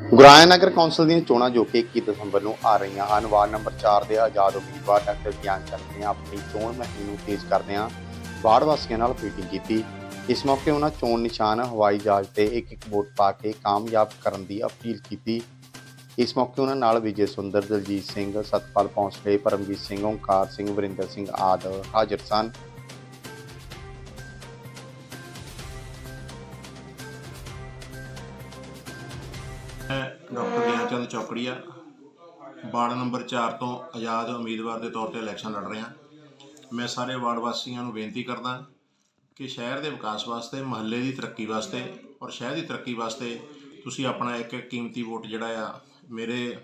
ਗੁਰਾਇਆ ਨਗਰ council ਦੀਆਂ ਚੋਣਾਂ ਜੋ ਕਿ 21 ਦਸੰਬਰ ਨੂੰ ਆ ਰਹੀਆਂ ਹਨ, ਵਾਰਡ ਨੰਬਰ 4 ਦੇ ਆਜ਼ਾਦ ਉਮੀਦਵਾਰ ਡਾਕਟਰ ਗਿਆਨ ਚੰਦ ਨੇ ਆਪਣੀ ਚੋਣ ਮੁਹਿੰਮ ਨੂੰ ਤੇਜ਼ ਕਰਦਿਆਂ ਵਾਰਡ ਵਾਸੀਆਂ ਨਾਲ ਮੀਟਿੰਗ ਕੀਤੀ। ਇਸ ਮੌਕੇ ਉਹਨਾਂ ਚੋਣ ਨਿਸ਼ਾਨ, ਹਵਾਈ ਜਹਾਜ਼ ਤੇ ਇੱਕ ਇੱਕ ਵੋਟ ਪਾ ਕੇ ਕਾਮਯਾਬ ਕਰਨ ਦੀ ਅਪੀਲ ਕੀਤੀ। ਇਸ ਮੌਕੇ ਉਹਨਾਂ ਨਾਲ ਵਿਜੇ ਸੁੰਦਰ, ਦਲਜੀਤ ਸਿੰਘ, ਸਤਪਾਲ ਪੌਂਸਲੇ ਪਰਮਜੀਤ ਸਿੰਘ ਓਮਕਾਰ ਸਿੰਘ, ਵਰਿੰਦਰ ਸਿੰਘ ਆਦਿ ਹਾਜ਼ਰ ਸਨ। ਚੰਦ ਚੌਕੜੀਆ, ਵਾਰਡ ਨੰਬਰ 4 ਤੋਂ ਆਜ਼ਾਦ ਉਮੀਦਵਾਰ ਦੇ ਤੌਰ ਤੇ ਇਲੈਕਸ਼ਨ ਲੜ ਰਿਹਾ। ਮੈਂ ਸਾਰੇ ਵਾਰਡ ਵਾਸੀਆਂ ਨੂੰ ਬੇਨਤੀ ਕਰਦਾ ਕਿ ਸ਼ਹਿਰ ਦੇ ਵਿਕਾਸ ਵਾਸਤੇ, ਮਹੱਲੇ ਦੀ ਤਰੱਕੀ ਵਾਸਤੇ ਔਰ ਸ਼ਹਿਰ ਦੀ ਤਰੱਕੀ ਵਾਸਤੇ ਤੁਸੀਂ ਆਪਣਾ ਇੱਕ ਇੱਕ ਕੀਮਤੀ ਵੋਟ ਜਿਹੜਾ ਆ, ਮੇਰੇ,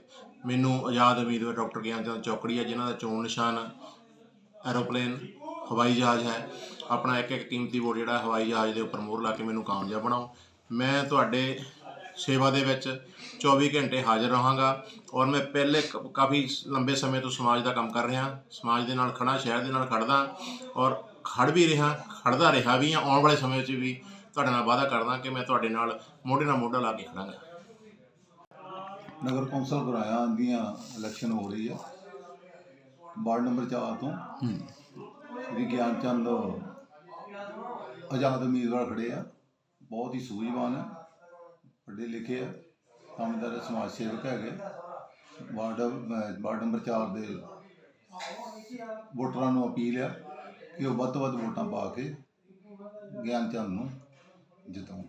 ਮੈਨੂੰ ਆਜ਼ਾਦ ਉਮੀਦਵਾਰ ਡਾਕਟਰ ਗਿਆਨ ਚੰਦ ਚੌਕੜੀਆ ਜਿਨ੍ਹਾਂ ਦਾ ਚੋਣ ਨਿਸ਼ਾਨ ਐਰੋਪਲੇਨ ਹਵਾਈ ਜਹਾਜ਼ ਹੈ, ਆਪਣਾ ਇੱਕ ਇੱਕ ਕੀਮਤੀ ਵੋਟ ਜਿਹੜਾ ਹਵਾਈ ਜਹਾਜ਼ ਦੇ ਉੱਪਰ ਮੋਹਰ ਲਾ ਕੇ ਮੈਨੂੰ ਕਾਮਯਾਬ ਬਣਾਓ। ਮੈਂ ਤੁਹਾਡੇ ਸੇਵਾ ਦੇ ਵਿੱਚ 24 ਘੰਟੇ ਹਾਜ਼ਰ ਰਹਾਂਗਾ ਔਰ ਮੈਂ ਪਹਿਲੇ ਕਾਫੀ ਲੰਬੇ ਸਮੇਂ ਤੋਂ ਸਮਾਜ ਦਾ ਕੰਮ ਕਰ ਰਿਹਾ ਸਮਾਜ ਦੇ ਨਾਲ ਖੜਾ ਸ਼ਹਿਰ ਦੇ ਨਾਲ ਖੜਦਾ ਔਰ ਖੜ ਵੀ ਰਿਹਾ ਖੜਦਾ ਰਿਹਾ ਵੀ ਹਾਂ ਆਉਣ ਵਾਲੇ ਸਮੇਂ ਵਿੱਚ ਵੀ ਤੁਹਾਡੇ ਨਾਲ ਵਾਅਦਾ ਕਰਦਾ ਕਿ ਮੈਂ ਤੁਹਾਡੇ ਨਾਲ ਮੋਢੇ ਨਾਲ ਮੋਢਾ ਲਾ ਕੇ ਖੜਾਂਗਾ। ਨਗਰ ਕੌਂਸਲ ਗੁਰਾਇਆ ਦੀਆਂ ਇਲੈਕਸ਼ਨ ਹੋ ਰਹੀ ਹੈ। ਵਾਰਡ ਨੰਬਰ 4 ਤੋਂ ਸ੍ਰੀ ਗਿਆਨ ਚੰਦ ਆਜ਼ਾਦ ਉਮੀਦਵਾਰ ਖੜੇ ਆ। ਬਹੁਤ ਹੀ ਸੂਝਵਾਨ ਹੈ। ਪੜ੍ਹੇ ਲਿਖੇ ਆ ਸਮਝਦਾਰ ਸਮਾਜ ਸੇਵਕ ਹੈਗੇ। ਵਾਰਡ ਵਾਰਡ ਨੰਬਰ 4 ਦੇ ਵੋਟਰਾਂ ਨੂੰ ਅਪੀਲ ਆ ਕਿ ਉਹ ਵੱਧ ਤੋਂ ਵੱਧ ਵੋਟਾਂ ਪਾ ਕੇ ਗਿਆਨ ਚੰਦ ਨੂੰ ਜਿਤਾਉਣ।